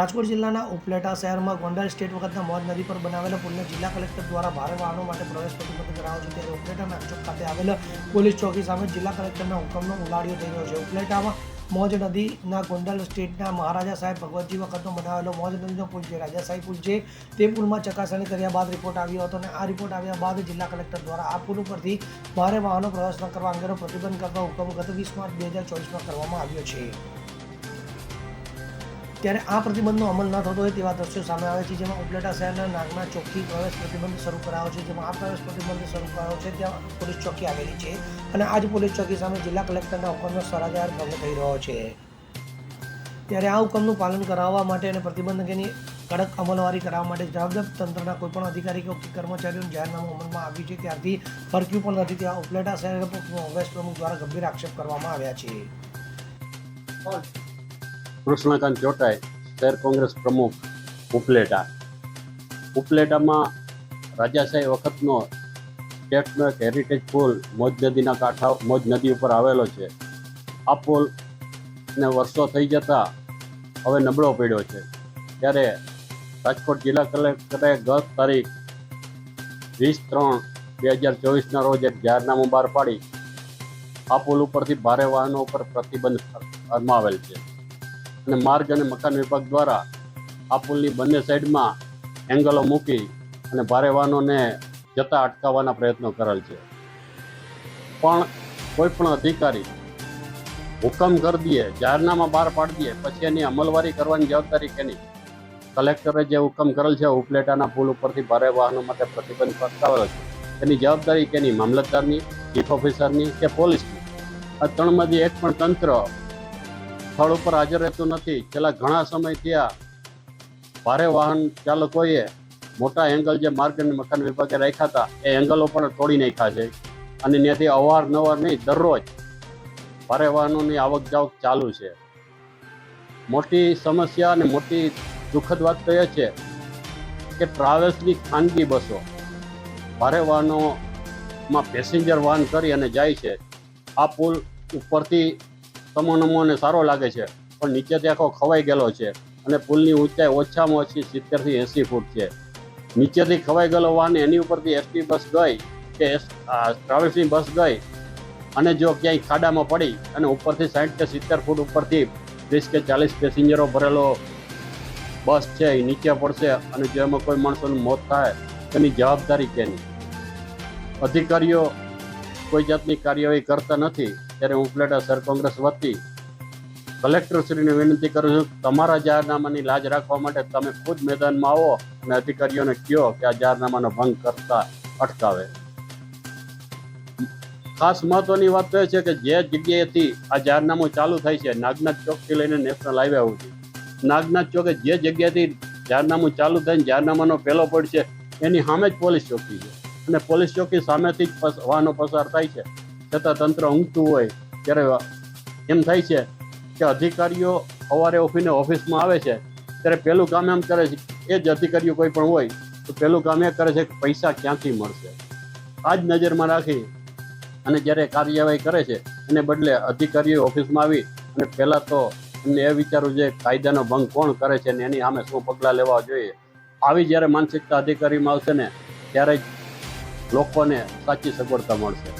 રાજકોટ જિલ્લાના ઉપલેટા શહેરમાં ગોંડલ સ્ટેટ વખતના મોજ નદી પર બનાવેલા પુલને જિલ્લા કલેક્ટર દ્વારા ભારે વાહનો માટે પ્રવેશ પ્રતિબંધ કરાયો છે. ત્યારે ઉપલેટાના અચોક ખાતે આવેલા પોલીસ ચોકી સામે જિલ્લા કલેક્ટરના હુકમનો ઉલાડિયો થઈ રહ્યો છે. ઉપલેટામાં મોજ નદીના ગોંડલ સ્ટેટના મહારાજા સાહેબ ભગવતજી વખતનો બનાવેલો મોજ નદીનો પુલ છે. રાજાશાહી પુલ છે. તે પુલમાં ચકાસણી કર્યા બાદ રિપોર્ટ આવ્યો હતો અને આ રિપોર્ટ આવ્યા બાદ જિલ્લા કલેક્ટર દ્વારા આ પુલ ઉપરથી ભારે વાહનો પ્રવેશ ન કરવા અંગેનો પ્રતિબંધ કરતા હુકમ ગત વીસ માર્ચ બે હજાર ચોવીસમાં કરવામાં આવ્યો છે. ત્યારે આ પ્રતિબંધનો અમલ ન થતો હોય તેવા દ્રશ્યો સામે આવે છે, જેમાં ઉપલેટા શહેરના નાગના ચોકથી પ્રવેશ પ્રતિબંધ શરૂ કરાયો છે, જેમાં આ પ્રવેશ પ્રતિબંધ શરૂ કરાયો છે, ત્યાં પોલીસ ચોકી આવેલી છે અને આ જ પોલીસ ચોકી સામે જિલ્લા કલેક્ટરના હુકમનો સરાજાર ભંગ થઈ રહ્યો છે. ત્યારે આ હુકમનું પાલન કરાવવા માટે અને પ્રતિબંધ અંગેની કડક અમલવારી કરાવવા માટે જવાબદાર તંત્રના કોઈપણ અધિકારી કે કર્મચારીઓનું જાહેરનામું અમલમાં આવ્યું છે, ત્યારથી ફરક્યું પણ નથી તેવા ઉપલેટા શહેર કોંગ્રેસ પ્રમુખ દ્વારા ગંભીર આક્ષેપ કરવામાં આવ્યા છે. કૃષ્ણકાંત ચોટાઈ શહેર કોંગ્રેસ પ્રમુખ ઉપલેટા. ઉપલેટામાં રાજાશાહી વખતનો સ્ટેટનો એક હેરિટેજ પુલ મોજ નદીના કાંઠા, મોજ નદી ઉપર આવેલો છે. આ પુલને વર્ષો થઈ જતા હવે નબળો પડ્યો છે. ત્યારે રાજકોટ જિલ્લા કલેક્ટરે ગત તારીખ વીસ ત્રણ બે હજાર ચોવીસના રોજ એક જાહેરનામું બહાર પાડી. આ પુલ ઉપરથી ભારે વાહનો ઉપર પ્રતિબંધ ફરમાવેલ છે. અને માર્ગ અને મકાન વિભાગ દ્વારા આ પુલની બંને સાઈડમાં એંગલો મૂકી અને ભારે વાહનોને જતા અટકાવવાના પ્રયત્નો કરેલ છે. પણ કોઈ પણ અધિકારી હુકમ કરી દઈએ, જાહેરનામા બહાર પાડી દઈએ, પછી એની અમલવારી કરવાની જવાબદારી કેની? કલેક્ટરે જે હુકમ કરેલ છે, ઉપલેટાના પુલ ઉપરથી ભારે વાહનો માટે પ્રતિબંધ ફરકાવેલો છે. એની જવાબદારી કેની? મામલતદારની, ચીફ ઓફિસરની કે પોલીસની? આ ત્રણમાંથી એક પણ તંત્ર સ્થળ ઉપર હાજર રહેતું નથી. છેલ્લા ઘણા સમય થયા ભારે વાહન ચાલકોએ મોટા એંગલ જે માર્ગ અને મકાન વિભાગે રાખ્યા હતા, એ એંગલો પણ તોડી નાખ્યા છે. અને ત્યાંથી અવારનવાર નહીં, દરરોજ ભારે વાહનોની આવક જાવક ચાલુ છે. મોટી સમસ્યા અને મોટી દુઃખદ વાત તો એ છે કે ટ્રાવેલ્સની ખાનગી બસો ભારે વાહનોમાં પેસેન્જર વાહન કરી અને જાય છે. આ પુલ ઉપરથી તમોનમોને સારો લાગે છે. પણ નીચેથી આખો ખવાઈ ગયેલો છે અને પુલની ઊંચાઈ ઓછામાં ઓછી સિત્તેરથી એંસી ફૂટ છે. નીચેથી ખવાઈ ગયેલો વાહન એની ઉપરથી એસટી બસ ગઈ કે ટ્રાવેલ્સની બસ ગઈ અને જો ક્યાંય ખાડામાં પડી અને ઉપરથી સાઠ કે સિત્તેર ફૂટ ઉપરથી ત્રીસ કે ચાલીસ પેસેન્જરો ભરેલો બસ છે એ નીચે પડશે અને જો એમાં કોઈ માણસોનું મોત થાય, તેની જવાબદારી કેની? અધિકારીઓ કોઈ જાતની કાર્યવાહી કરતા નથી. ત્યારે હું ઉપલેટા સર કોંગ્રેસ વતી કલેક્ટરશ્રીને વિનંતી કરું છું, તમારા જાહેરનામાની લાજ રાખવા માટે તમે ખુદ મેદાનમાં આવો અને અધિકારીઓને કહો કે આ જાહેરનામાનો ભંગ કરતા અટકાવે. ખાસ મહત્વની વાત તો એ છે કે જે જગ્યાએથી આ જાહેરનામું ચાલુ થાય છે, નાગનાથ ચોકથી લઈને નેશનલ હાઈવે સુધી. નાગનાથ ચોકે જે જગ્યાએથી જાહેરનામું ચાલુ થઈને જાહેરનામાનો પહેલો પડશે એની સામે જ પોલીસ ચોકી છે. અને પોલીસ ચોકી સામેથી જ વાહનો પસાર થાય છે. છતાં તંત્ર ઊંઘતું હોય, ત્યારે એમ થાય છે કે અધિકારીઓ સવારે ઓફીને ઓફિસમાં આવે છે, ત્યારે પહેલું કામ એમ કરે છે એ જ અધિકારીઓ કોઈ પણ હોય, તો પહેલું કામ એ કરે છે કે પૈસા ક્યાંથી મળશે? આ જ નજરમાં રાખી અને જ્યારે કાર્યવાહી કરે છે, એને બદલે અધિકારીઓ ઓફિસમાં આવી અને પહેલાં તો એમને એ વિચારવું જોઈએ કાયદાનો ભંગ કોણ કરે છે ને એની સામે શું પગલાં લેવા જોઈએ. આવી જ્યારે માનસિકતા અધિકારીમાં આવશે ને, ત્યારે જ લોકોને સાચી સગવડતા મળશે.